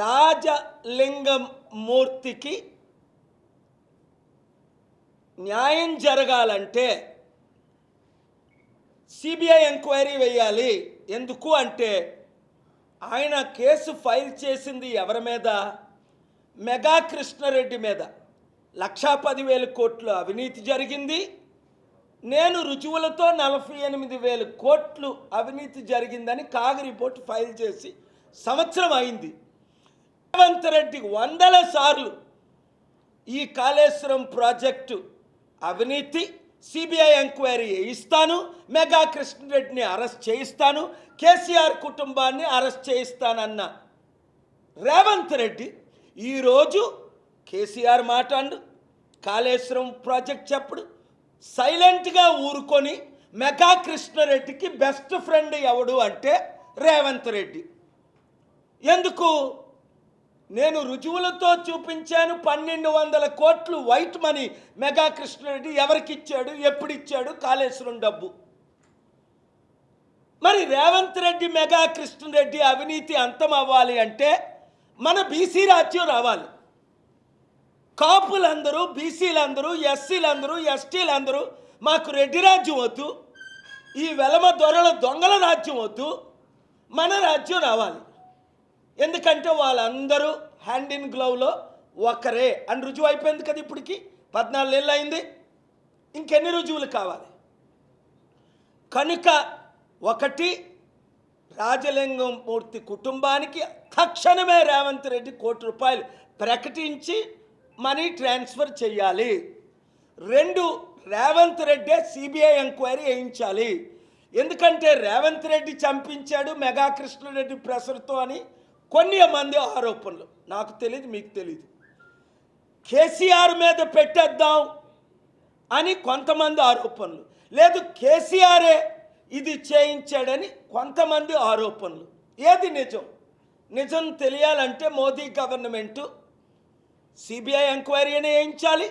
రాజలింగమూర్తికి న్యాయం జరగాలంటే CBI enquiry వేయాలి. ఎందుకు అంటే ఆయన కేసు ఫైల్ చేసింది ఎవరి మీద? మెగా కృష్ణారెడ్డి మీద. లక్షా పదివేల కోట్లు అవినీతి జరిగింది. నేను రుజువులతో నలభై ఎనిమిది వేల కోట్లు అవినీతి జరిగిందని కాగ్ రిపోర్ట్ ఫైల్ చేసి సంవత్సరం అయింది. రేవంత్ రెడ్డి వందల సార్లు ఈ కాళేశ్వరం ప్రాజెక్టు అవినీతి సిబిఐ ఎంక్వైరీ చేయిస్తాను మెగా కృష్ణరెడ్డిని అరెస్ట్ చేయిస్తాను కేసీఆర్ కుటుంబాన్ని అరెస్ట్ చేయిస్తానన్న రేవంత్ రెడ్డి ఈరోజు కేసీఆర్ మాట్లాడు కాళేశ్వరం ప్రాజెక్ట్ చెప్పుడు సైలెంట్గా ఊరుకొని మెగా కృష్ణరెడ్డికి బెస్ట్ ఫ్రెండ్ ఎవడు అంటే రేవంత్ రెడ్డి. ఎందుకు? నేను రుజువులతో చూపించాను పన్నెండు వందల కోట్లు వైట్ మనీ. మెగా కృష్ణారెడ్డి ఎవరికి ఇచ్చాడు ఎప్పుడు ఇచ్చాడు కాళేశ్వరం డబ్బు. మరి రేవంత్ రెడ్డి మెగా కృష్ణారెడ్డి అవినీతి అంతం అవ్వాలి అంటే మన బీసీ రాజ్యం రావాలి. కాపులందరూ బీసీలందరూ ఎస్సీలందరూ ఎస్టీలందరూ మాకు రెడ్డి రాజ్యం వద్దు. ఈ వెలమ దొరల దొంగల రాజ్యం వద్దు. మన రాజ్యం రావాలి. ఎందుకంటే వాళ్ళందరూ హ్యాండ్ ఇన్ గ్లౌలో ఒకరే. అని రుజువు అయిపోయింది కదా ఇప్పటికి? పద్నాలుగు ఏళ్ళు అయింది. ఇంకెన్ని రుజువులు కావాలి? కనుక ఒకటి రాజలింగం మూర్తి కుటుంబానికి తక్షణమే రేవంత్ రెడ్డి కోటి రూపాయలు ప్రకటించి మనీ ట్రాన్స్ఫర్ చేయాలి. రెండు రేవంత్ రెడ్డే సిబిఐ ఎంక్వైరీ వేయించాలి. ఎందుకంటే రేవంత్ రెడ్డి చంపించాడు మెగా కృష్ణారెడ్డి ప్రెషర్తో అని కొన్ని మంది ఆరోపణలు. నాకు తెలియదు మీకు తెలియదు కేసీఆర్ మీద పెట్టేద్దాం అని కొంతమంది ఆరోపణలు. లేదు కేసీఆరే ఇది చేయించాడని కొంతమంది ఆరోపణలు. ఏది నిజం? నిజం తెలియాలంటే మోదీ గవర్నమెంటు సిబిఐ ఎంక్వైరీ అని వేయించాలి.